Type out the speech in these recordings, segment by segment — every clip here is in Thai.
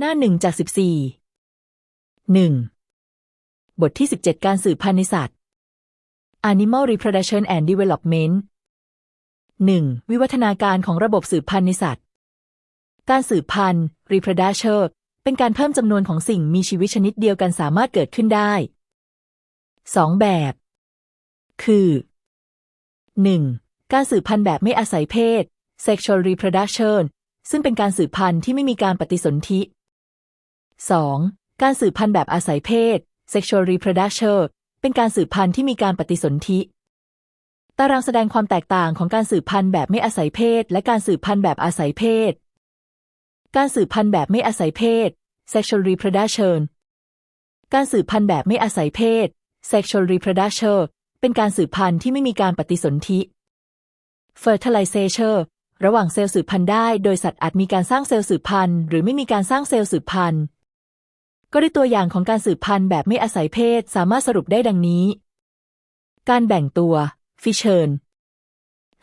หน้าหนึ่งจากสิบสี่หนึ่งบทที่สิบเจ็ดการสืบพันธุ์ในสัตว์ Animal Reproduction and Development หนึ่งวิวัฒนาการของระบบสืบพันธุ์ในสัตว์ การสืบพันธุ์ Reproduction เป็นการเพิ่มจำนวนของสิ่งมีชีวิตชนิดเดียวกันสามารถเกิดขึ้นได้สองแบบ คือ 1. การสืบพันธุ์แบบไม่อาศัยเพศ Sexual Reproduction ซึ่งเป็นการสืบพันธุ์ที่ไม่มีการปฏิสนธิ 2. การสืบพันธุ์แบบอาศัยเพศ sexual reproduction เป็นการสืบพันธุ์ที่มีการปฏิสนธิ ตารางแสดงความแตกต่างของการสืบพันธุ์แบบไม่อาศัยเพศ และการสืบพันธุ์แบบอาศัยเพศ การสืบพันธุ์แบบไม่อาศัยเพศ sexual reproduction การสืบพันธุ์แบบไม่อาศัยเพศ sexual reproduction เป็นการสืบพันธุ์ที่ไม่มีการปฏิสนธิ fertilization ระหว่างเซลล์สืบพันธุ์ได้ โดยสัตว์อาจมีการสร้างเซลล์สืบพันธุ์หรือไม่มีการสร้างเซลล์สืบพันธุ์ ก็ได้ตัวอย่างของการสืบพันธุ์แบบไม่อาศัยเพศ สามารถสรุปได้ดังนี้ การแบ่งตัว ฟิเชิร์น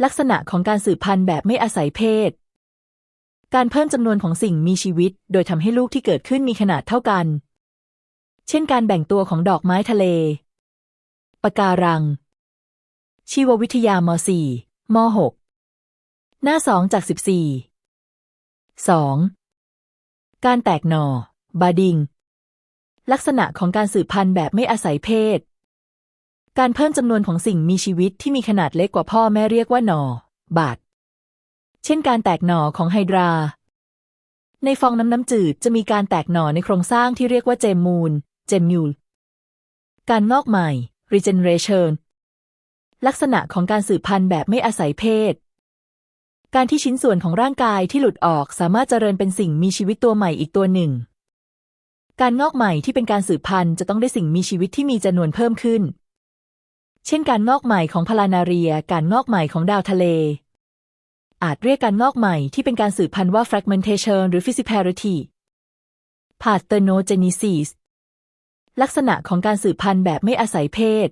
ลักษณะของการสืบพันธุ์แบบไม่อาศัยเพศ การเพิ่มจำนวนของสิ่งมีชีวิต โดยทำให้ลูกที่เกิดขึ้นมีขนาดเท่ากัน เช่นการแบ่งตัวของดอกไม้ทะเล ปะการัง ชีววิทยามสี่มหกหน้าสองจากสิบสี่สองการแตกหนอ่อ บาดิง ลักษณะของการสืบพันธุ์แบบไม่อาศัยเพศ การเพิ่มจำนวนของสิ่งมีชีวิตที่มีขนาดเล็กกว่าพ่อแม่เรียกว่าหนอ บาด เช่นการแตกหนอของไฮดรา ในฟองน้ำน้ำจืดจะมีการแตกหนอในโครงสร้างที่เรียกว่าเจมมูล เจมยูล การงอกใหม่ regeneration ลักษณะของการสืบพันธุ์แบบไม่อาศัยเพศ การที่ชิ้นส่วนของร่างกายที่หลุดออกสามารถเจริญเป็นสิ่งมีชีวิตตัวใหม่อีกตัวหนึ่ง การงอกใหม่ที่เป็นการสืบพันธุ์จะต้องได้สิ่งมีชีวิตที่มีจำนวนเพิ่มขึ้น เช่น การงอกใหม่ของพลานาเรีย การงอกใหม่ของดาวทะเล อาจเรียกการงอกใหม่ที่เป็นการสืบพันธุ์ว่า fragmentation หรือ fissiparity parthenogenesis ลักษณะของการสืบพันธุ์แบบไม่อาศัยเพศ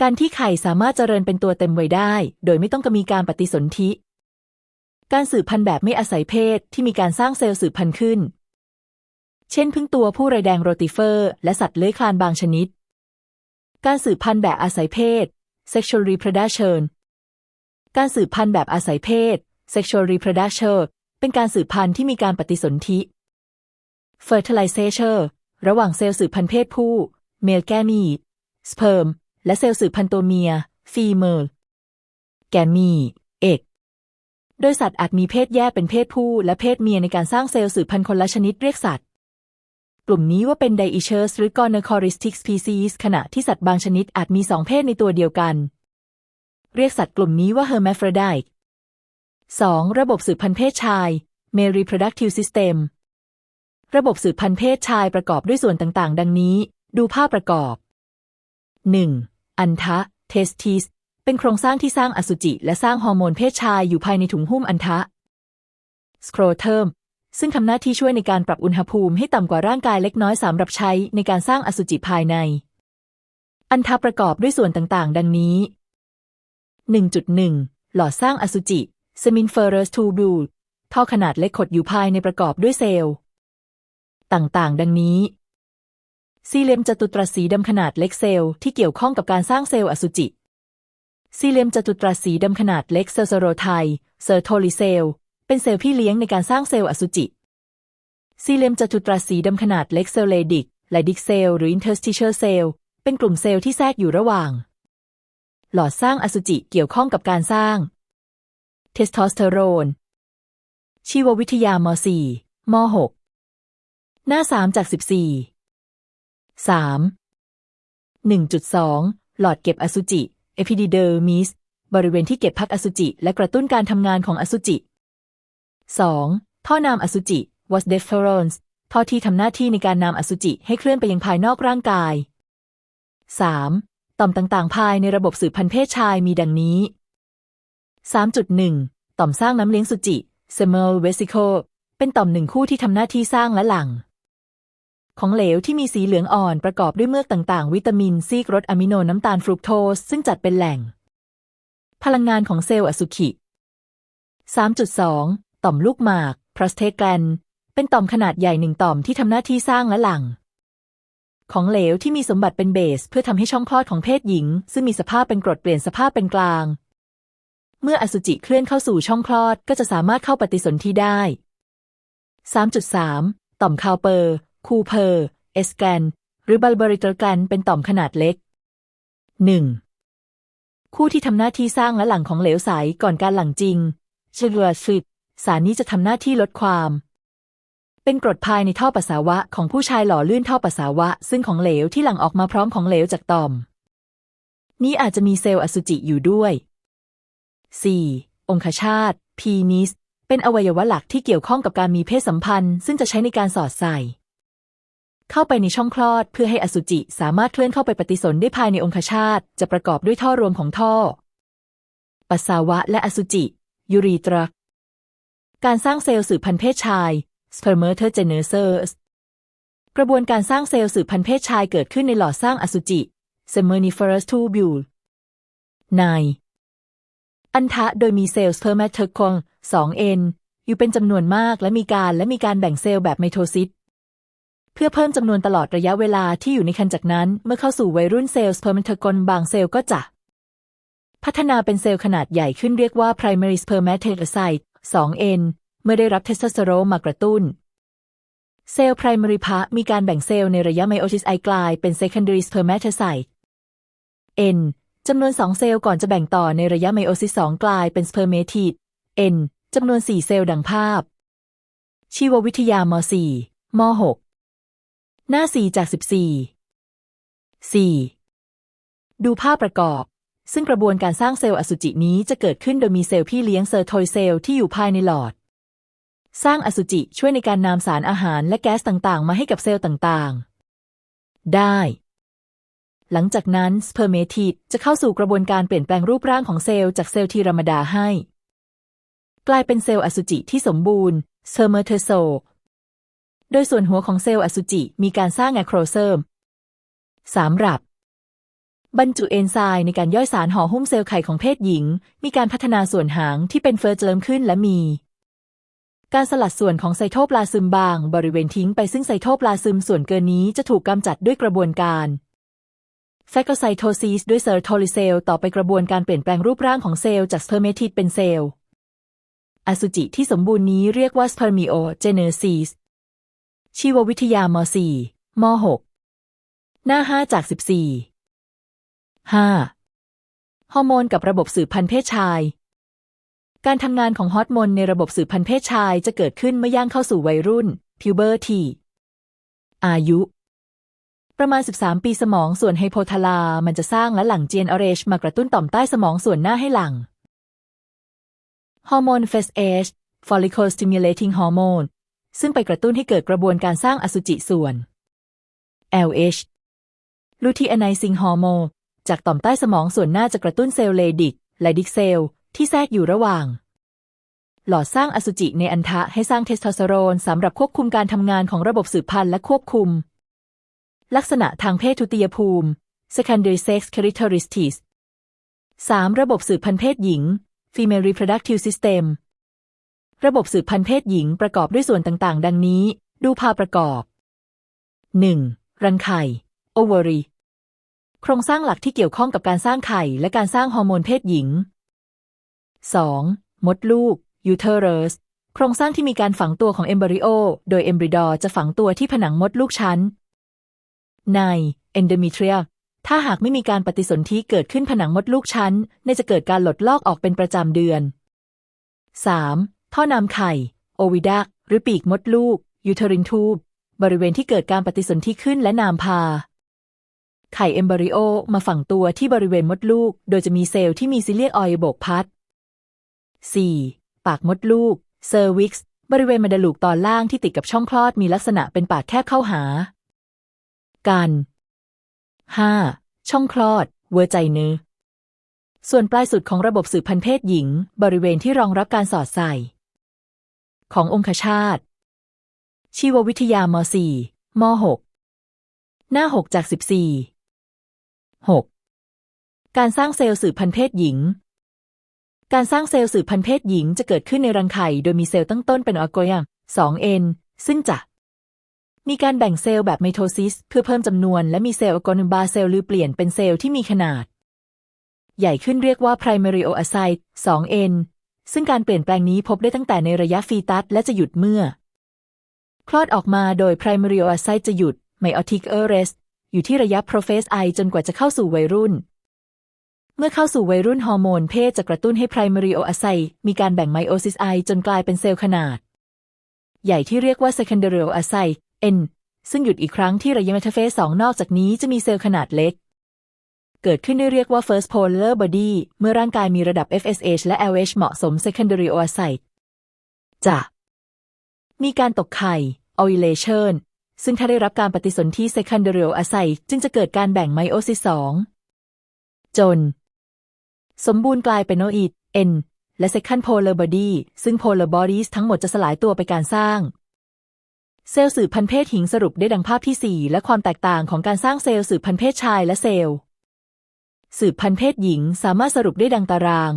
การที่ไข่สามารถเจริญเป็นตัวเต็มวัยได้ โดยไม่ต้องมีการปฏิสนธิ การสืบพันธุ์แบบไม่อาศัยเพศที่มีการสร้างเซลล์สืบพันธุ์ขึ้น เช่นพึ่งตัวผู้ไรแดงโรติเฟอร์ และสัตว์เลื้อยคลานบางชนิด การสืบพันธุ์แบบอาศัยเพศ sexual reproduction การสืบพันธุ์แบบอาศัยเพศ sexual reproduction เป็นการสืบพันธุ์ที่มีการปฏิสนธิ fertilization ระหว่างเซลล์สืบพันธุ์เพศผู้ male gamete sperm และเซลล์สืบพันธุ์ตัวเมีย female gamete เอกโดยสัตว์อาจมีเพศแยกเป็นเพศผู้และเพศเมียในการสร้างเซลล์สืบพันธุ์คนละชนิดเรียกสัตว์ กลุ่มนี้ว่าเป็นไดอิเชอร์สหรือกอร์นคอริสติกสปีซีสขณะที่สัตว์บางชนิดอาจมีสองเพศในตัวเดียวกัน เรียกสัตว์กลุ่มนี้ว่าเฮอร์แมฟร o ไดต์สองระบบสืบพันธุ์เพศชาย Male Reproductive System ระบบสืบพันธุ์เพศชายประกอบด้วยส่วนต่างๆ ดังนี้ ดูภาพประกอบ 1. อันทะ testis เป็นโครงสร้างที่สร้างอสุจิ และสร้างฮอร์โมนเพศชายอยู่ภายในถุงหุ้มอันทะ scrotum ซึ่งทำหน้าที่ช่วยในการปรับอุณหภูมิให้ต่ำกว่าร่างกายเล็กน้อยสำหรับใช้ในการสร้างอสุจิภายใน อันทะประกอบด้วยส่วนต่างๆ ดังนี้ 1.1 หลอดสร้างอสุจิ Seminiferous tubule ท่อขนาดเล็กขดอยู่ภายในประกอบด้วยเซลล์ ต่างๆ ดังนี้ ซีเลียมจตุตรัสสีดำขนาดเล็กเซลล์ที่เกี่ยวข้องกับการสร้างเซลล์อสุจิซีเลียมจตุตรัสสีดำขนาดเล็กเซลล์โซโรไทเซอร์โทลิเซล เป็นเซลล์พี่เลี้ยงในการสร้างเซลล์อสุจิ ซีเลมจัตุตรัสสีดำขนาดเล็กเซลเลดิกไลดิกเซลหรืออินเทอร์สติเชอร์เซลเป็นกลุ่มเซลล์ที่แทรกอยู่ระหว่าง หลอดสร้างอสุจิเกี่ยวข้องกับการสร้าง เทสโทสเตอโรน ชีววิทยามสี่มหกหน้าสามจากสิบสี่สามหนึ่งจุดสองหลอดเก็บอสุจิ เอพิดิเดอร์มิส บริเวณที่เก็บพักอสุจิ และกระตุ้นการทำงานของอสุจิ 2. ท่อนำอสุจิ was deferens ท่อที่ทำหน้าที่ในการนำอสุจิให้เคลื่อนไปยังภายนอกร่างกาย 3. ต่อมต่างๆ ภายในระบบสืบพันธุ์เพศชายมีดังนี้ 3.1 ต่อมสร้างน้ำเลี้ยงสุจิ seminal vesicle เป็นต่อมหนึ่งคู่ที่ทำหน้าที่สร้างและหลั่งของเหลวที่มีสีเหลืองอ่อนประกอบด้วยเมือกต่างๆ วิตามินซีกรดอะมิโนน้ำตาลฟรุกโตสซึ่งจัดเป็นแหล่ง พลังงานของเซลล์อสุจิ3.2 ต่อมลูกหมาก prostate gland เป็นต่อมขนาดใหญ่หนึ่งต่อมที่ทำหน้าที่สร้างและหลัง ของเหลวที่มีสมบัติเป็นเบส เพื่อทำให้ช่องคลอดของเพศหญิง ซึ่งมีสภาพเป็นกรดเปลี่ยนสภาพเป็นกลาง เมื่ออสุจิเคลื่อนเข้าสู่ช่องคลอดก็จะสามารถเข้าปฏิสนธิได้ 3.3 ต่อมคาวเปอร์ คูเพอร์ เอสแกนหรือบัลเบริเตอร์แกนเป็นต่อมขนาดเล็ก 1. คู่ที่ทำหน้าที่สร้างและหลังของเหลวใสก่อนการหลั่งจริงเชลร์ฟิต สารนี้จะทำหน้าที่ลดความ เป็นกรดภายในท่อปัสสาวะของผู้ชายหล่อลื่นท่อปัสสาวะ ซึ่งของเหลวที่หลั่งออกมาพร้อมของเหลวจากต่อม นี้อาจจะมีเซลล์อสุจิอยู่ด้วย 4. องคชาต พีนิส เป็นอวัยวะหลักที่เกี่ยวข้องกับการมีเพศสัมพันธ์ ซึ่งจะใช้ในการสอดใส่ เข้าไปในช่องคลอดเพื่อให้อสุจิสามารถเคลื่อนเข้าไปปฏิสนธิได้ภายในองคชาต จะประกอบด้วยท่อรวมของท่อ ปัสสาวะและอสุจิ ยูรีตรัก การสร้างเซลล์สืบพันธุ์เพศชาย spermatogenesis กระบวนการสร้างเซลล์สืบพันธุ์เพศชายเกิดขึ้นในหลอดสร้างอสุจิ seminiferous tubule ในอันทะโดยมีเซลล์ spermatocon 2n อยู่เป็นจำนวนมากและมีการและมีการแบ่งเซลล์แบบไมโทซิสเพื่อเพิ่มจำนวนตลอดระยะเวลาที่อยู่ในคันจากนั้น เมื่อเข้าสู่วัยรุ่นเซลล์ spermatocon บางเซลล์ก็จะ พัฒนาเป็นเซลล์ขนาดใหญ่ขึ้นเรียกว่า primary spermatocyte 2n เมื่อได้รับเทสโทสเตอโรนมากระตุ้น เซลล์ primary พะมีการแบ่งเซลล์ในระยะไมโอซิสไอกลายเป็น secondary spermatocyte n จำนวน 2 เซลล์ก่อนจะแบ่งต่อในระยะไมโอซิส2กลายเป็นสเปอร์เมทิด n จำนวน 4 เซลล์ดังภาพ ชีววิทยาม 4 ม 6 หน้า 4 จาก 14 4. ดูภาพประกอบ ซึ่งกระบวนการสร้างเซลล์อสุจินี้จะเกิดขึ้นโดยมีเซลล์พี่เลี้ยงเซอร์โทยเซลล์ที่อยู่ภายในหลอด สร้างอสุจิช่วยในการนำสารอาหารและแก๊สต่างๆ มาให้กับเซลล์ต่างๆ ได้ หลังจากนั้นสเปอร์เมทิดจะเข้าสู่กระบวนการเปลี่ยนแปลงรูปร่างของเซลล์จากเซลล์ทีธรรมดาให้ กลายเป็นเซลล์อสุจิที่สมบูรณ์เซอร์เมอร์เทโซโดยส่วนหัวของเซลล์อสุจิมีการสร้างแอโครเซิมสำหรับ บรรจุเอนไซม์ในการย่อยสารห่อหุ้มเซลล์ไข่ของเพศหญิง มีการพัฒนาส่วนหางที่เป็นเฟิร์เจิมขึ้นและมี การสลัดส่วนของไซโทปลาซึมบาง บริเวณทิ้งไปซึ่งไซโทปลาซึมส่วนเกินนี้จะถูกกำจัดด้วยกระบวนการแฟกโซไซโทซิสด้วยเซอร์โทลิเซลต่อไปกระบวนการเปลี่ยนแปลงรูปร่างของเซลล์จากสเปอร์เมทิดเป็นเซลล์อสุจิที่สมบูรณ์นี้เรียกว่าสเปอร์มิโอเจเนซิสชีววิทยาม 4 ม 6 หน้า 5 จาก 14 5. ฮอร์โมนกับระบบสืบพันธุ์เพศชาย การทำงานของฮอร์โมนในระบบสืบพันธุ์เพศชายจะเกิดขึ้นเมื่อย่างเข้าสู่วัยรุ่น พิวเบอร์ทีอายุ ประมาณ 13 ปีสมองส่วนไฮโพทาลามันจะสร้างและหลั่งเจนอเรชมากระตุ้นต่อมใต้สมองส่วนหน้าให้หลังฮอร์โมน FSH follicle stimulating hormone ซึ่งไปกระตุ้นให้เกิดกระบวนการสร้างอสุจิส่วน LH luteinizing hormone จากต่อมใต้สมองส่วนหน้าจะกระตุ้นเซลล์เลดิกและดิกเซลที่แทรกอยู่ระหว่าง หลอดสร้างอสุจิในอันทะให้สร้างเทสโทสเตอโรนสำหรับควบคุมการทำงานของระบบสืบพันธุ์และควบคุม ลักษณะทางเพศทุติยภูมิ secondary sex characteristics 3. ระบบสืบพันธุ์เพศหญิง female reproductive system ระบบสืบพันธุ์เพศหญิงประกอบด้วยส่วนต่าง ๆ ดังนี้ ดูภาพประกอบ 1. รังไข่ ovary ครงสร้างหลักที่เกี่ยวข้องกับการสร้างไข่และการสร้างฮอร์โมนเพศหญิง 2. มดลูก uterus โครงสร้างที่มีการฝังตัวของเอมบริโอ โดยเอมบริดอจะฝังตัวที่ผนังมดลูกชั้น ในเอนโดมิเทรียถ้าหากไม่มีการปฏิสนธิเกิดขึ้นผนังมดลูกชั้นในจะเกิดการหลดลอกออกเป็นประจำเดือน 3. ท่อนำไข่ โอวิดัก หรือปีกมดลูกยูเทรินทูบบริเวณที่เกิดการปฏิสนธิขึ้นและนามพา ไข่เอมบริโอมาฝังตัวที่บริเวณมดลูก โดยจะมีเซลล์ที่มีซิเลียกออยโบกพัด 4. ปากมดลูกเซอร์วิกซ์บริเวณมดลูกตอนล่างที่ติดกับช่องคลอดมีลักษณะเป็นปากแคบเข้าหา กัน 5. ช่องคลอด เวอร์ใจเนื้อส่วนปลายสุดของระบบสืบพันธุ์เพศหญิง บริเวณที่รองรับการสอดใส่ ขององคชาต ชีววิทยาม 4 ม 6 หน้า 6 จาก 14 6. การสร้างเซลล์สืบพันธุ์เพศหญิง การสร้างเซลล์สืบพันธุ์เพศหญิงจะเกิดขึ้นในรังไข่โดยมีเซลล์ตั้งต้นเป็นออกอยง 2n ซึ่งจะมีการแบ่งเซลล์แบบไมโทซิส เพื่อเพิ่มจำนวนและมีเซลล์อโกนุบาเซลล์หรือเปลี่ยนเป็นเซลล์ที่มีขนาด ใหญ่ขึ้นเรียกว่า primaryocyte 2N ซึ่งการเปลี่ยนแปลงนี้พบได้ตั้งแต่ในระยะฟีตัสและจะหยุดเมื่อ คลอดออกมาโดย primaryocyte จะหยุด meiotic arrest อยู่ที่ระยะ prophase I จนกว่าจะเข้าสู่วัยรุ่น เมื่อเข้าสู่วัยรุ่นฮอร์โมนเพศจะกระตุ้นให้ primaryocyte มีการแบ่ง meiosis I จนกลายเป็นเซลล์ขนาด ใหญ่ที่เรียกว่า secondaryocyte N ซึ่งหยุดอีกครั้งที่ระยะ metaphase 2นอกจากนี้จะมีเซลล์ขนาดเล็ก เกิดขึ้นได้เรียกว่า first polar body เมื่อร่างกายมีระดับ FSH และ LH เหมาะสม secondaryocyte จะมีการตกไข่ ovulation ซึ่งถ้าได้รับการปฏิสนธิ secondaryocyte จึงจะเกิดการแบ่ง meiosis 2จน สมบูรณ์กลายเป็น noid N และ second polar body ซึ่ง polar bodies ทั้งหมดจะสลายตัวไปการสร้าง เซลล์สืบพันธุ์เพศหญิงสรุปได้ดังภาพที่ 4 และความแตกต่างของการสร้างเซลล์สืบพันธุ์เพศชายและเซลล์ สืบพันธุ์เพศหญิงสามารถสรุปได้ดังตาราง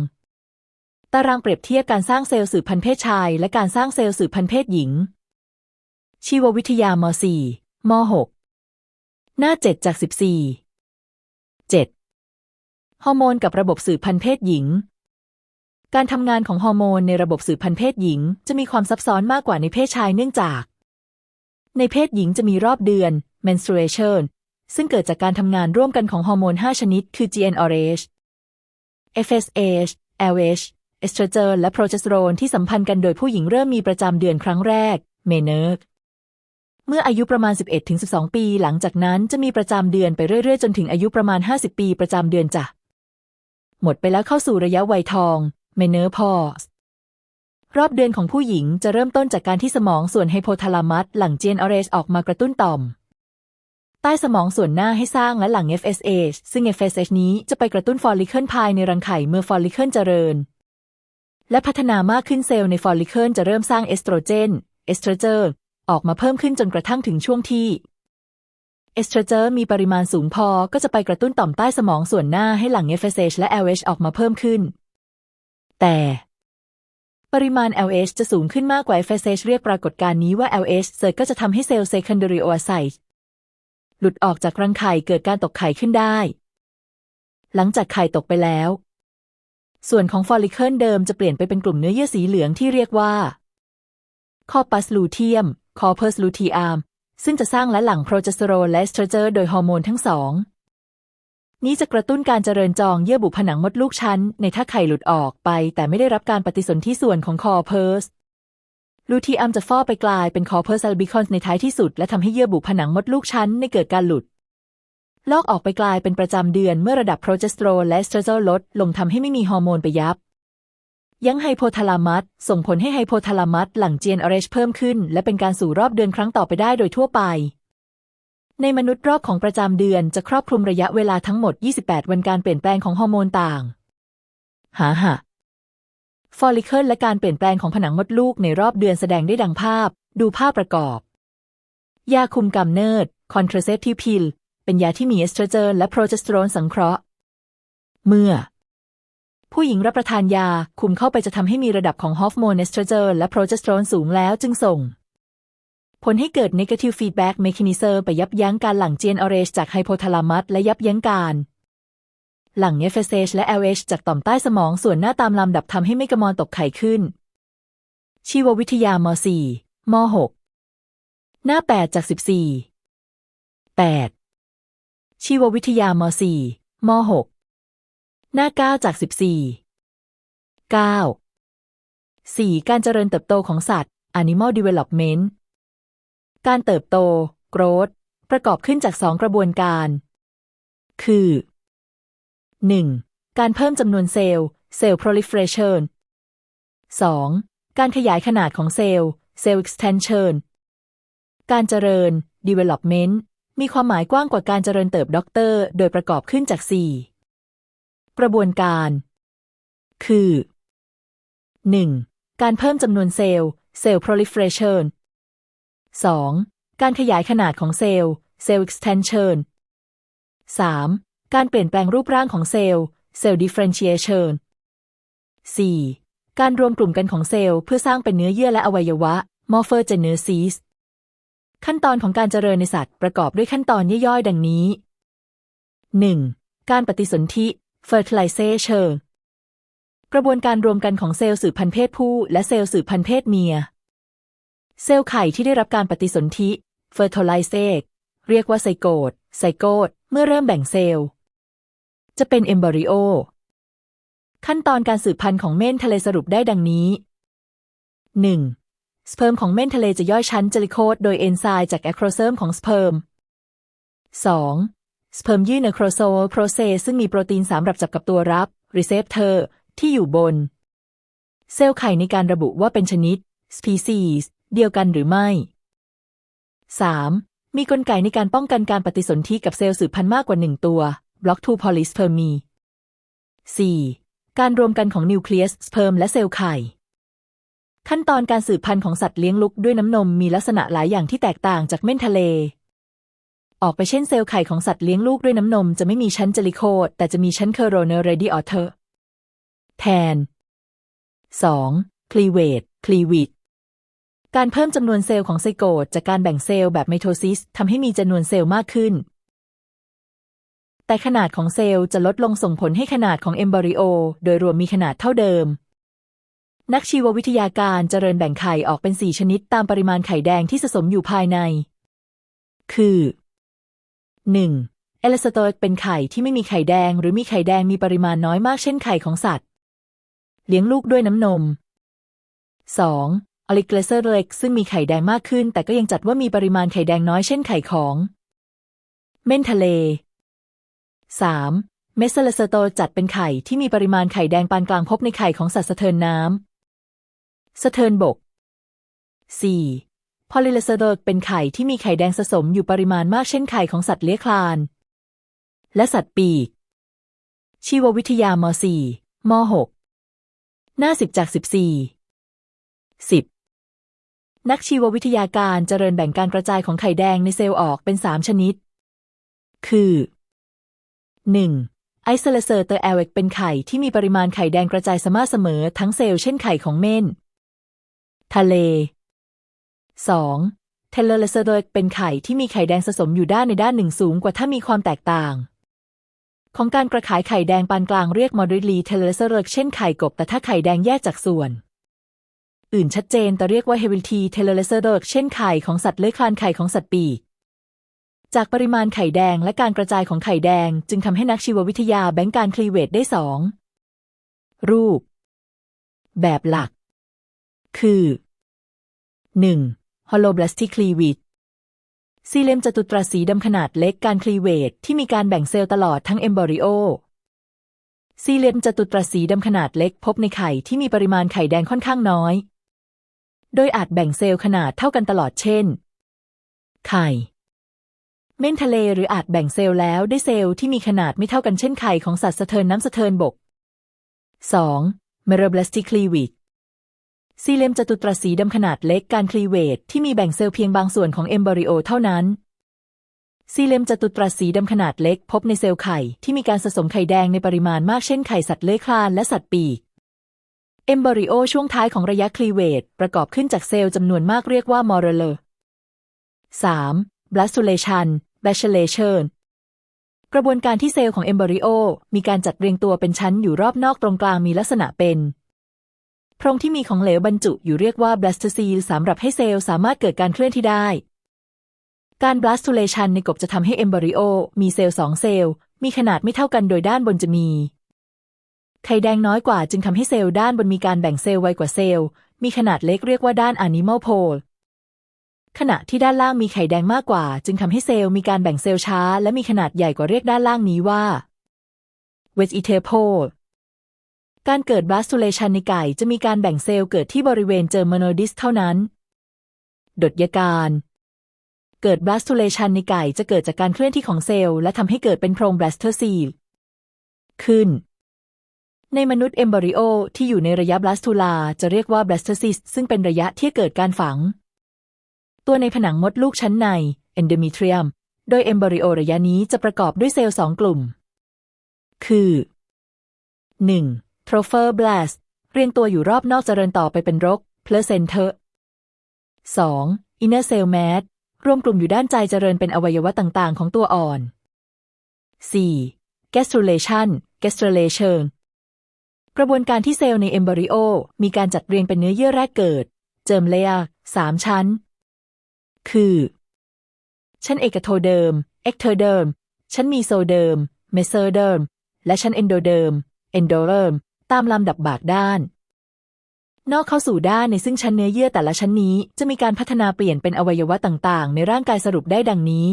ตารางเปรียบเทียบการสร้างเซลล์สืบพันธุ์เพศชาย และการสร้างเซลล์สืบพันธุ์เพศหญิง ชีววิทยาม4ม6หน้า 7 จาก 14 7 ฮอร์โมนกับระบบสืบพันธุ์เพศหญิง การทำงานของฮอร์โมนในระบบสืบพันธุ์เพศหญิง จะมีความซับซ้อนมากกว่าในเพศชายเนื่องจาก ในเพศหญิงจะมีรอบเดือน menstruation ซึ่งเกิดจากการทำงานร่วมกันของฮอร์โมน 5 ชนิด คือ GnRH FSH LH เอสโตรเจนและโปรเจสเตอโรนที่สัมพันธ์กันโดยผู้หญิงเริ่มมีประจำเดือนครั้งแรก เมเนอร์ เมื่ออายุประมาณ 11-12 ปี หลังจากนั้นจะมีประจำเดือนไปเรื่อยๆ จนถึงอายุประมาณ 50 ปีประจำเดือนจ้ะ หมดไปแล้วเข้าสู่ระยะวัยทองเมเนอร์พอสรอบเดือนของผู้หญิงจะเริ่มต้นจากการที่สมองส่วนไฮโพทาลามัสหลั่งเจนออเรสออกมากระตุ้นต่อม ใต้สมองส่วนหน้าให้สร้างและหลั่ง FSH ซึ่ง FSH นี้จะไปกระตุ้นฟอลลิเคิลภายในรังไข่เมื่อฟอลลิเคิลเจริญ และพัฒนามากขึ้นเซลล์ในฟอลลิเคิลจะเริ่มสร้างเอสโตรเจนเอสโตรเจน ออกมาเพิ่มขึ้นจนกระทั่งถึงช่วงที่เอสโตรเจนมีปริมาณสูงพอก็จะไปกระตุ้นต่อมใต้สมองส่วนหน้าให้หลั่ง FSH และ LH ออกมาเพิ่มขึ้น แต่ ปริมาณ LH จะสูงขึ้นมากกว่า FSH เรียกปรากฏการณ์นี้ว่า LH เซิร์ก็จะทำให้เซลล์ secondary oocyte หลุดออกจากรังไข่เกิดการตกไข่ขึ้นได้ หลังจากไข่ตกไปแล้ว ส่วนของฟอลิเคิลเดิมจะเปลี่ยนไปเป็นกลุ่มเนื้อเยื่อสีเหลืองที่เรียกว่าคอปัสลูเทียม คอเพอร์สลูทีอาร์มซึ่งจะสร้างและหลั่งโปรเจสเตอโรนและเอสโตรเจนโดยฮอร์โมนทั้งสอง นี้จะกระตุ้นการเจริญจองเยื่อบุผนังมดลูกชั้น ในถ้าไข่หลุดออกไป แต่ไม่ได้รับการปฏิสนธิส่วนของคอเพอร์สลูทีอัมจะฟอไปกลายเป็นคอเพอร์ส a ลบิคอนในท้ายที่สุด และทำให้เยื่อบุผนังมดลูกชั้นในเกิดการหลุด ลอกออกไปกลายเป็นประจำเดือนเมื่อระดับโปรเจสเตอโรนและเอสโตรเจนลด ลงทำให้ไม่มีฮอร์โมนไปยับ ยั้งไฮโพทาลามัสส่งผลให้ไฮโพทาลามัสหลั่งเจนอเรชเพิ่มขึ้น และเป็นการสู่รอบเดือนครั้งต่อไปได้โดยทั่วไป ในมนุษย์รอบของประจำเดือนจะครอบคลุมระยะเวลาทั้งหมด 28 วันการเปลี่ยนแปลงของฮอร์โมนต่าง หาหะฟอลิเคิลและการเปลี่ยนแปลงของผนังมดลูกในรอบเดือนแสดงได้ดังภาพ ดูภาพประกอบ ยาคุมกำเนิด คอนทราเซปทีพิล เป็นยาที่มีเอสโตรเจนและโปรเจสเตอโรนสังเคราะห์ เมื่อ ผู้หญิงรับประทานยาคุมเข้าไปจะทำให้มีระดับของฮอร์โมนเอสโตรเจนและโปรเจสเตอโรนสูงแล้วจึงส่ง ผลให้เกิด negative feedback mechanism ไปยับยั้งการหลั่งเจนอเรชจากไฮโพทาลามัสและยับยั้งการ หลั่ง FSH และ LH จากต่อมใต้สมองส่วนหน้าตามลำดับทำให้ไม่กระมอนตกไข่ขึ้น ชีววิทยาม4ม6หน้า 8 จาก 14 8 ชีววิทยาม4ม6 หน้า 9 จาก 14 9 4. การเจริญเติบโตของสัตว์ Animal Development การเติบโต growth ประกอบขึ้นจากสองกระบวนการ คือ 1. การเพิ่มจำนวนเซลล์ Cell proliferation 2. การขยายขนาดของเซลล์ Cell extension การเจริญ development มีความหมายกว้างกว่าการเจริญเติบด็อกเตอร์ โดยประกอบขึ้นจาก 4 กระบวนการ คือ 1. การเพิ่มจำนวนเซลล์ Cell proliferation 2. การขยายขนาดของเซลล์ Cell extension 3. การเปลี่ยนแปลงรูปร่างของเซลล์ Cell differentiation 4. การรวมกลุ่มกันของเซลล์เพื่อสร้างเป็นเนื้อเยื่อและอวัยวะ Morphogenesis ขั้นตอนของการเจริญในสัตว์ประกอบด้วยขั้นตอนย่อยๆ ดังนี้ 1. การปฏิสนธิ fertilization กระบวนการรวมกันของเซลล์สืบพันธุ์เพศผู้ และเซลล์สืบพันธุ์เพศเมีย เซลล์ไข่ที่ได้รับการปฏิสนธิ fertilization เรียกว่าไซโกตไซโกตเมื่อเริ่มแบ่งเซลล์ จะเป็นเอมบริโอ ขั้นตอนการสืบพันธุ์ของเม่นทะเลสรุปได้ดังนี้ 1. สเปิร์มของเม่นทะเลจะย่อยชั้นเจลิโคดโดยเอนไซม์จากแอคโครเซมของสเปิร์ม 2. สเปิร์มยื่นอะโครโซโปรเซสซึ่งมีโปรตีนสามรับจับกับตัวรับรีเซพเตอร์ที่อยู่บน เซลล์ไข่ในการระบุว่าเป็นชนิด species เดียวกันหรือไม่ 3. มีกลไกในการป้องกันการปฏิสนธิกับเซลล์สืบพันธุ์มากกว่าหนึ่งตัว block to polyspermy 4. การรวมกันของนิวเคลียสสเปิร์มและเซลล์ไข่ ขั้นตอนการสืบพันธุ์ของสัตว์เลี้ยงลุกด้วยน้ำนมมีลักษณะหลายอย่างที่แตกต่างจากเม่นทะเล ออกไปเช่นเซลล์ไข่ของสัตว์เลี้ยงลูกด้วยน้ำนมจะไม่มีชั้นเจลิโคดแต่จะมีชั้นเคโรเนอร์เรดิออเทอร์แทน 2. คลีเวตคลีวิดการเพิ่มจำนวนเซลล์ของไซโกตจากการแบ่งเซลล์แบบไมโทซิสทำให้มีจำนวนเซลล์มากขึ้น แต่ขนาดของเซลล์จะลดลงส่งผลให้ขนาดของเอมบริโอ โดยรวมมีขนาดเท่าเดิม นักชีววิทยาการเจริญแบ่งไข่ออกเป็นสี่ชนิดตามปริมาณไข่แดงที่สะสมอยู่ภายใน คือ 1. เอลสโตกเป็นไข่ที่ไม่มีไข่แดง หรือมีไข่แดงมีปริมาณน้อยมากเช่นไข่ของสัตว์ เลี้ยงลูกด้วยน้ำนม 2. อลิเกลเซอร์เล็กซึ่งมีไข่แดงมากขึ้น แต่ก็ยังจัดว่ามีปริมาณไข่แดงน้อยเช่นไข่ของ เม่นทะเล 3. เมสเซลเซโตจัดเป็นไข่ที่มีปริมาณไข่แดงปานกลางพบในไข่ของสัตว์สะเทินน้ำสะเทินบก 4. พอลิเลเซโตเป็นไข่ที่มีไข่แดงสะสมอยู่ปริมาณมากเช่นไข่ของสัตว์เลี้ยคลาน และสัตว์ปีก ชีววิทยาม4ม6หน้าสิบจากสิบสี่สิบนักชีววิทยาการเจริญแบ่งการกระจายของไข่แดงในเซลล์ออกเป็นสามชนิด คือ 1. ไอโซเลเซอร์เตอร์แอลเวกเป็นไข่ที่มีปริมาณไข่แดงกระจายสม่ำเสมอทั้งเซลล์เช่นไข่ของเม่น ทะเล 2. เทเลเลเซอร์เป็นไข่ที่มีไข่แดงสะสมอยู่ด้านในด้านหนึ่งสูงกว่าถ้ามีความแตกต่าง ของการกระขายไข่แดงปานกลางเรียกมอริลีเทเลเลเซอร์เช่นไข่กบแต่ถ้าไข่แดงแยกจากส่วน อื่นชัดเจนแต่เรียกว่าเฮวิลทีเทเลเซอร์เช่นไข่ของสัตว์เลื้อยคลานไข่ของสัตว์ปีกจากปริมาณไข่แดงและการกระจายของไข่แดง จึงทำให้นักชีววิทยาแบ่งการคลีเวตได้สองรูป แบบหลัก คือ 1. Holoblastic cleavage ซีเลมจตุตราสีดำขนาดเล็กการคลีเวตที่มีการแบ่งเซลล์ตลอดทั้งเอมบริโอซีเลมจตุตราสีดำขนาดเล็กพบในไข่ที่มีปริมาณไข่แดงค่อนข้างน้อย โดยอาจแบ่งเซลล์ขนาดเท่ากันตลอดเช่น ไข่ เม่นทะเลหรืออาจแบ่งเซลล์แล้วได้เซลล์ที่มีขนาดไม่เท่ากันเช่นไข่ของสัตว์สะเทินน้ำสะเทินบก 2. m e r b l a s t i c cleavage ซีเลมจตุตรสีดำขนาดเล็กการคลีเวตที่มีแบ่งเซลล์เพียงบางส่วนของเอมบริโอเท่านั้นซีเลมจตุตรสีดำขนาดเล็กพบในเซลล์ไข่ที่มีการสะสมไข่แดงในปริมาณมากเช่นไข่สัตว์เลื้อยคลานและสัตว์ปีก เอมบริโอช่วงท้ายของระยะคลีเวตประกอบขึ้นจากเซลล์จำนวนมากเรียกว่ามอร์เลอร์ 3. blastulation bacillation กระบวนการที่เซลล์ของเอมบริโอมีการจัดเรียงตัวเป็นชั้นอยู่รอบนอกตรงกลางมีลักษณะเป็น โพรงที่มีของเหลวบรรจุอยู่เรียกว่า blastocyst สำหรับให้เซลล์สามารถเกิดการเคลื่อนที่ได้ การ blastulation ในกบจะทำให้เอมบริโอมีเซลล์สองเซลล์ มีขนาดไม่เท่ากันโดยด้านบนจะมี ไข่แดงน้อยกว่าจึงทำให้เซลล์ด้านบนมีการแบ่งเซลล์ไวกว่าเซลล์ มีขนาดเล็กเรียกว่าด้าน animal pole ขณะที่ด้านล่างมีไข่แดงมากกว่า จึงทำให้เซลล์มีการแบ่งเซลล์ช้า และมีขนาดใหญ่กว่าเรียกด้านล่างนี้ว่า vegetative pole การเกิด blastulation ในไก่จะมีการแบ่งเซลล์เกิดที่บริเวณเจอร์มโนดิสเท่านั้น ดดยการ เกิด blastulation ในไก่จะเกิดจากการเคลื่อนที่ของเซลล์และทำให้เกิดเป็นโพรง blastocyst ขึ้น ในมนุษย์เอมบริโอที่อยู่ในระยะบลาสตูลาจะเรียกว่าบลาสเตซิสซึ่งเป็นระยะที่เกิดการฝัง ตัวในผนังมดลูกชั้นในเอนเดมิเทรียม โดยเอมบริโอระยะนี้จะประกอบด้วยเซลล์สองกลุ่ม คือ 1. T r o p h e r blast เรียงตัวอยู่รอบนอกเจริญต่อไปเป็นรก placenta 2. inner cell mat รวมกลุ่มอยู่ด้านใจเจริญเป็นอวัยวะต่างๆ ของตัวอ่อน 4. gastrulation gastrulation กระบวนการที่เซลล์ในเอมบริโอ มีการจัดเรียงเป็นเนื้อเยื่อแรกเกิด เจิมเลยสามชั้น คือ ชั้นเอกโทเดิม เอ็กโทอร์เดิม ชั้นมีโซเดิม เมเซอร์เดิม และชั้นเอนโดเดิม เอนโดเดิม ตามลำดับบากด้าน นอกเข้าสู่ด้านในซึ่งชั้นเนื้อเยื่อแต่ละชั้นนี้ จะมีการพัฒนาเปลี่ยนเป็นอวัยวะต่างๆ ในร่างกายสรุปได้ดังนี้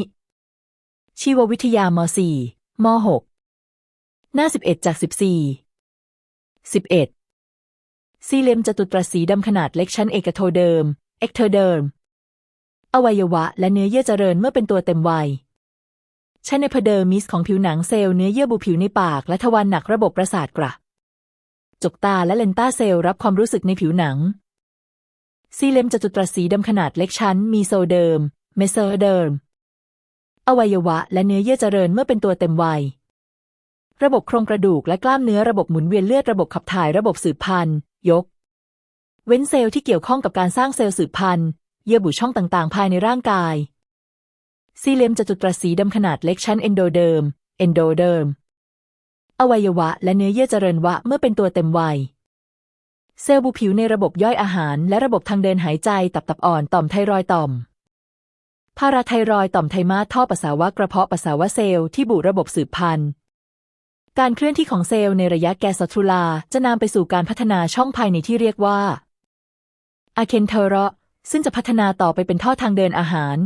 ชีววิทยาม4ม6หน้า 11 จาก 14 11สี่เหลี่ยมจตุตรสีดำขนาดเล็กชั้นเอกโทเดิม เอกโทอเดิม อวัยวะและเนื้อเยื่อเจริญเมื่อเป็นตัวเต็มวัยชั้นเอพเดอร์มิสของผิวหนังเซลล์เนื้อเยื่อบุผิวในปาก และทวารหนักระบบประสาทกระ จกตาและเลนตาเซลล์รับความรู้สึกในผิวหนังสี่เลี่ยมจตุตรสีดำขนาดเล็กชั้น มีโซเดิม เมเซอร์เดิม อวัยวะและเนื้อเยื่อเจริญเมื่อเป็นตัวเต็มวัย ระบบโครงกระดูกและกล้ามเนื้อระบบหมุนเวียนเลือดระบบขับถ่ายระบบสืบพันธุ์ ยก เว้นเซลล์ที่เกี่ยวข้องกับการสร้างเซลล์สืบพันธุ์ เยื่อบุช่องต่างๆ ภายในร่างกายสี่เลี่ยมจตุตรสีดำขนาดเล็กชั้นเอนโดเดิม เอนโดเดิม อวัยวะและเนื้อเยื่อเจริญวะเมื่อเป็นตัวเต็มวัย เซลล์บุผิวในระบบย่อยอาหาร และระบบทางเดินหายใจตับตับอ่อนต่อมไทรอยต่อมพาราไทรอยต่อมไทมาสท่อปัสสาวะกระเพาะปัสสาวะเซลล์ที่บุระบบสืบพันธุ์การเคลื่อนที่ของเซลล์ในระยะแกสโทรูลาจะนำไปสู่การพัฒนาช่องภายในที่เรียกว่าอะเคนเทโรซึ่งจะพัฒนาต่อไปเป็นท่อทางเดินอาหาร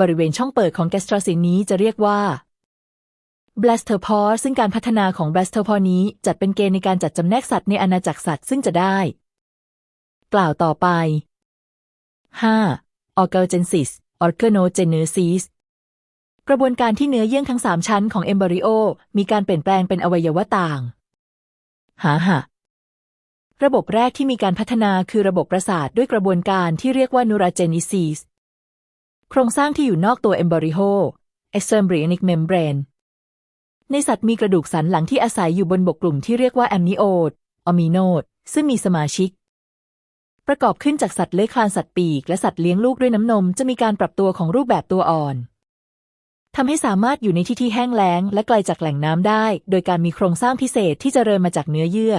บริเวณช่องเปิดของแกสโทรซินนี้จะเรียกว่า b l a s t e r p o r ซึ่งการพัฒนาของ b l a s t e r p o r นี้จัดเป็นเกณฑ์ในการจัดจำแนกสัตว์ในอาณาจักรสัตว์ซึ่งจะได้ กล่าวต่อไป 5. Organogenesis Organogenesis กระบวนการที่เนื้อเยื่อทั้งสามชั้นของเอมบริโอมีการเปลี่ยนแปลงเป็นอวัยวะต่าง หาหะระบบแรกที่มีการพัฒนาคือระบบประสาทด้วยกระบวนการที่เรียกว่า Neurogenesis โครงสร้างที่อยู่นอกตัวเอมบริโอ Exembryonic membrane ในสัตว์มีกระดูกสันหลังที่อาศัยอยู่บนบกกลุ่มที่เรียกว่าแอมนิโอดอมิโนดซึ่งมีสมาชิก ประกอบขึ้นจากสัตว์เลื้อยคลานสัตว์ปีกและสัตว์เลี้ยงลูกด้วยน้ำนมจะมีการปรับตัวของรูปแบบตัวอ่อนทำให้สามารถอยู่ในที่ที่แห้งแล้ง และไกลจากแหล่งน้ำได้ โดยการมีโครงสร้างพิเศษที่จเจริญมาจากเนื้อเยื่อ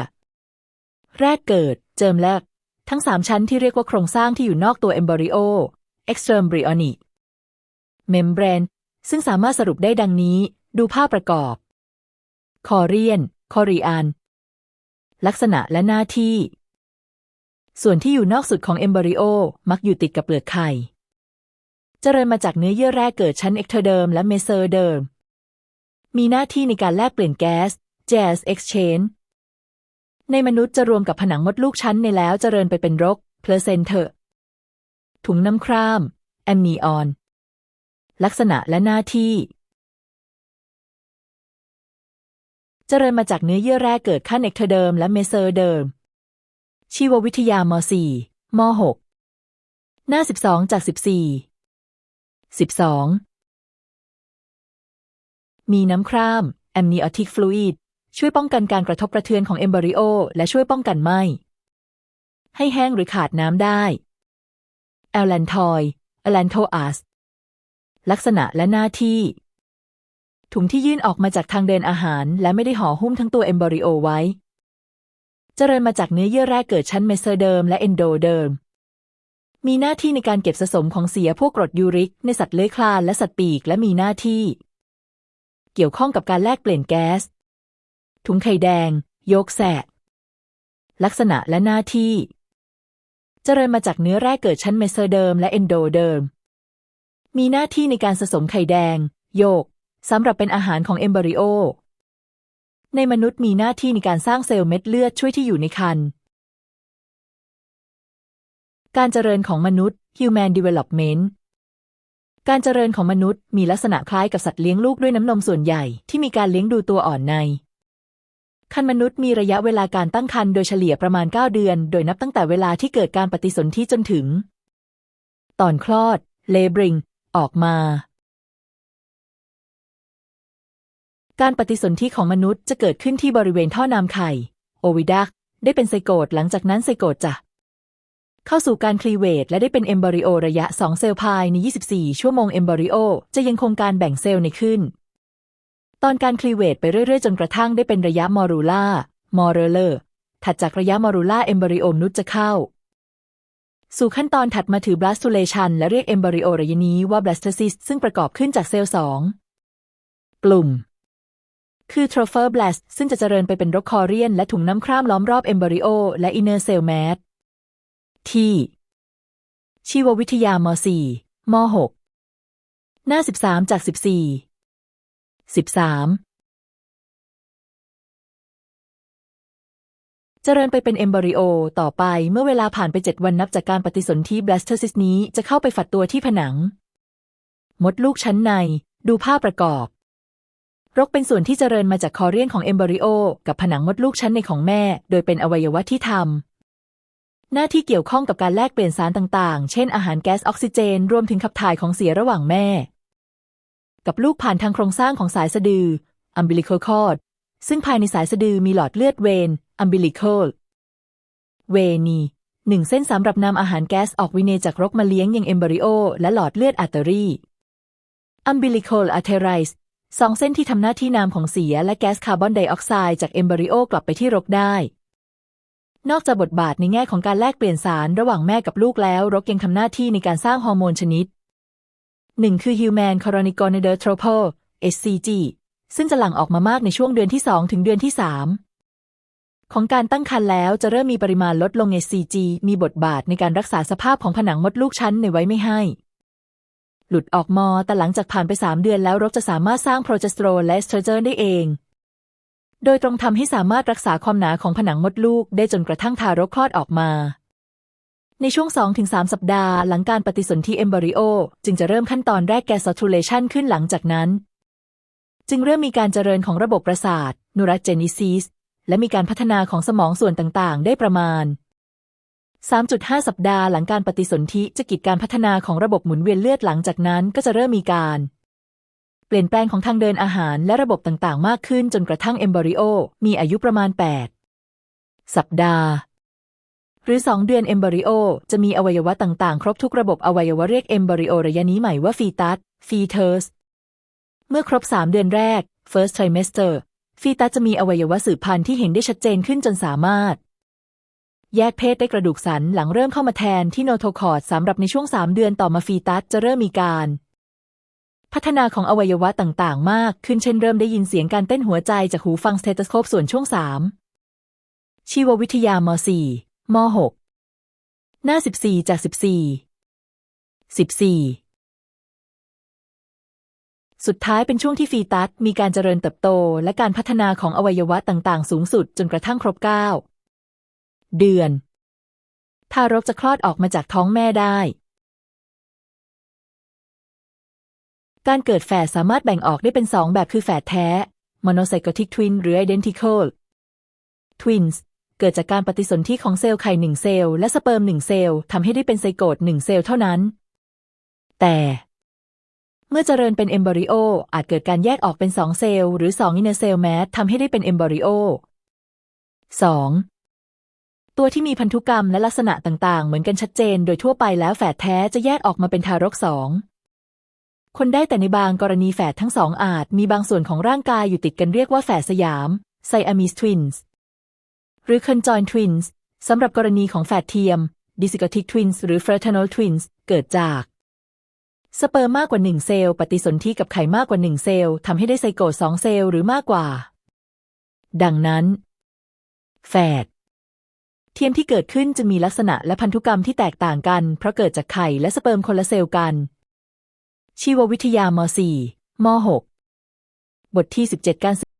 แรกเกิด เจิมแรก ทั้งสามชั้นที่เรียกว่าโครงสร้างที่อยู่นอกตัวเอมบริโอ extrembryonic membrane ซึ่งสามารถสรุปได้ดังนี้ ดูภาพประกอบ คอเรียน คอรีอัน ลักษณะและหน้าที่ ส่วนที่อยู่นอกสุดของเอมบริโอ มักอยู่ติดกับเปลือกไข่ เจริญมาจากเนื้อเยื่อแรกเกิดชั้นเอกโทอร์เดิมและเมเซอร์เดิม มีหน้าที่ในการแลกเปลี่ยนแก๊ส gas exchange ในมนุษย์จะรวมกับผนังมดลูกชั้นในแล้วเจริญไปเป็นรก เพลเซนเทอร์ถุงน้ำคร่าม แอมนีออน ลักษณะและหน้าที่ เจริญมาจากเนื้อเยื่อแรกเกิดขั้นเอกเทอเดิมและเมเซอร์เดิม ชีววิทยาม4ม6หน้า 12 จาก 14 12 มีน้ำคร่ามแอมนิออติกฟลูอิดช่วยป้องกันการกระทบกระเทือนของเอมบริโอ และช่วยป้องกันไหมให้แห้งหรือขาดน้ำได้แอลแลนทอยแอลแลนโทอัสลักษณะและหน้าที่ ถุงที่ยื่นออกมาจากทางเดินอาหาร และไม่ได้ห่อหุ้มทั้งตัวเอมบริโอไว้ เจริญมาจากเนื้อเยื่อแรกเกิดชั้นเมเซอร์เดิมและเอนโดเดิม มีหน้าที่ในการเก็บสะสมของเสียพวกกรดยูริก ในสัตว์เลื้อยคลานและสัตว์ปีกและมีหน้าที่ เกี่ยวข้องกับการแลกเปลี่ยนแก๊ส ถุงไข่แดง โยกแสกลักษณะและหน้าที่ เจริญมาจากเนื้อแรกเกิดชั้นเมเซอร์เดิมและเอนโดเดิม มีหน้าที่ในการสะสมไข่แดง โยก สำหรับเป็นอาหารของเอมบริโอ ในมนุษย์มีหน้าที่ในการสร้างเซลล์เม็ดเลือดช่วยที่อยู่ในครรภ์การเจริญของมนุษย์ Human Development การเจริญของมนุษย์มีลักษณะคล้ายกับสัตว์เลี้ยงลูกด้วยน้ำนมส่วนใหญ่ที่มีการเลี้ยงดูตัวอ่อนในคันมนุษย์มีระยะเวลาการตั้งครรภ์โดยเฉลี่ยประมาณ 9 เดือน โดยนับตั้งแต่เวลาที่เกิดการปฏิสนธิจนถึง ตอนคลอด เลบริง ออกมา การปฏิสนธิของมนุษย์จะเกิดขึ้นที่บริเวณท่อน้ำไข่ โอวิดัก ได้เป็นไซโกตหลังจากนั้นไซโกตจะ เข้าสู่การคลีเวตและได้เป็นเอมบริโอระยะ 2 เซลล์ภายใน 24 ชั่วโมงเอมบริโอจะยังคงการแบ่งเซลล์ในขึ้น ตอนการคลีเวตไปเรื่อยๆ จนกระทั่งได้เป็นระยะมอรูล่ามอเรเลอร์ถัดจากระยะมอรูล่าเอมบริโอมนุษย์จะเข้า สู่ขั้นตอนถัดมาถือบลาสตูเลชันและเรียกเอมบริโอระยะนี้ว่าบลาส t ซิสซึ่งประกอบขึ้นจากเซลล์สองกลุ่ม คือโทรเฟอร์บลสซึ่งจะเจริญไปเป็นรกคอเรียน และถุงน้ำคร่ำล้อมรอบเอมบริโอ และอินเนอร์เซลล์แมสที่ ชีววิทยาม .4 ม .6 หน้า 13 จาก 14 13 เจริญไปเป็นเอมบริโอ ต่อไปเมื่อเวลาผ่านไป 7 วันนับจากการปฏิสนธิบลาสเตอร์ซิสนี้จะเข้าไปฝัดตัวที่ผนัง มดลูกชั้นใน ดูภาพประกอบ รกเป็นส่วนที่เจริญมาจากคอเรียนของเอมบริโอ กับผนังมดลูกชั้นในของแม่ โดยเป็นอวัยวะที่ทำหน้าที่เกี่ยวข้องกับการแลกเปลี่ยนสารต่างๆ เช่นอาหารแก๊สออกซิเจน รวมถึงขับถ่ายของเสียระหว่างแม่ กับลูกผ่านทางโครงสร้างของสายสะดือ umbilical cord ซึ่งภายในสายสะดือมีหลอดเลือดเวน umbilical เวนีหนึ่งเส้นสำหรับนำอาหารแก๊สออกวิเนจากรกมาเลี้ยงยังเอมบริโอ และหลอดเลือดอาร์เตอรี่ umbilical arteries สองเส้นที่ทำหน้าที่นำของเสียและแก๊สคาร์บอนไดออกไซด์จากเอมบริโอกลับไปที่รกได้ นอกจากบทบาทในแง่ของการแลกเปลี่ยนสารระหว่างแม่กับลูกแล้ว รกยังทำหน้าที่ในการสร้างฮอร์โมนชนิดหนึ่งคือ Human Chorionigonadotropal HCG ซึ่งจะหลั่งออกมามากในช่วงเดือนที่ 2 ถึงเดือนที่ 3 ของการตั้งครรภ์แล้วจะเริ่มมีปริมาณลดลง HCG มีบทบาทในการรักษาสภาพของผนังมดลูกชั้นในไว้ไม่ให้ หลุดออกมอ แต่หลังจากผ่านไป 3 เดือนแล้วรกจะสามารถสร้างโปรเจสเตอโรนและเอสโตรเจนได้เอง โดยตรงทำให้สามารถรักษาความหนาของผนังมดลูกได้จนกระทั่งทารกคลอดออกมา ในช่วง 2-3 สัปดาห์ หลังการปฏิสนธิเอมบริโอ จึงจะเริ่มขั้นตอนแรกแกสทูเลชันขึ้นหลังจากนั้น จึงเริ่มมีการเจริญของระบบประสาทนูรัเจนิซิสและมีการพัฒนาของสมองส่วนต่างๆ ได้ประมาณ 3.5 สัปดาห์หลังการปฏิสนธิจะกิจการพัฒนาของระบบหมุนเวียนเลือดหลังจากนั้นก็จะเริ่มมีการ เปลี่ยนแปลงของทางเดินอาหารและระบบต่างๆ มากขึ้นจนกระทั่งเอมบริโอมีอายุประมาณ 8 สัปดาห์ หรือ 2 เดือนเอมบริโอจะมีอวัยวะต่างๆ ครบทุกระบบอวัยวะเรียกเอมบริโอระยะนี้ใหม่ว่าฟีตัสฟีเทอร์สเมื่อครบ 3 เดือนแรก first trimester ฟีตัสจะมีอวัยวะสืบพันธุ์ที่เห็นได้ชัดเจนขึ้นจนสามารถ แยกเพศได้กระดูกสันหลังเริ่มเข้ามาแทนที่โนโทคอร์ดสำหรับในช่วง 3 เดือนต่อมาฟีตัสจะเริ่มมีการ พัฒนาของอวัยวะต่างๆ มากขึ้นเช่นเริ่มได้ยินเสียงการเต้นหัวใจจากหูฟังสเตตัสโคปส่วนช่วง 3 ชีววิทยาม .4 ม .6 หน้า 14 จาก 14 14 สุดท้ายเป็นช่วงที่ฟีตัสมีการเจริญเติบโต และการพัฒนาของอวัยวะต่างๆ สูงสุดจนกระทั่งครบ 9 เดือน ทารกจะคลอดออกมาจากท้องแม่ได้ การเกิดแฝดสามารถแบ่งออกได้เป็นสองแบบคือแฝดแท้ monozygotic twin หรือ identical twins เกิดจากการปฏิสนธิของเซลล์ไข่หนึ่งเซลล์และสเปิร์มหนึ่งเซลล์ทำให้ได้เป็นไซโกตหนึ่งเซลล์เท่านั้น แต่ เมื่อเจริญเป็นเอมบริโออาจเกิดการแยกออกเป็นสองเซลล์หรือสองอินเนอร์เซลล์แมสทำให้ได้เป็นเอมบริโอ 2. ตัวที่มีพันธุกรรมและลักษณะต่างๆ เหมือนกันชัดเจน โดยทั่วไปแล้วแฝดแท้จะแยกออกมาเป็นทารกสองคนได้แต่ในบางกรณีแฝดทั้งสองอาจมีบางส่วนของร่างกายอยู่ติดกันเรียกว่าแฝดสยามไซอามิสทวินส์หรือคอนจอยทวินส์สำหรับกรณีของแฝดเทียมดิซิกติกทวินส์หรือเฟรทานอลทวินส์เกิดจาก สเปิร์มมากกว่าหนึ่งเซลล์ปฏิสนธิกับไข่มากกว่าหนึ่งเซลล์ทำให้ได้ไซโกตสองเซลล์หรือมากกว่า ดังนั้น แฝด เทียมที่เกิดขึ้นจะมีลักษณะและพันธุกรรมที่แตกต่างกัน เพราะเกิดจากไข่และสเปิร์มคนละเซลล์กัน ชีววิทยาม .4 ม .6 บทที่ 17 การ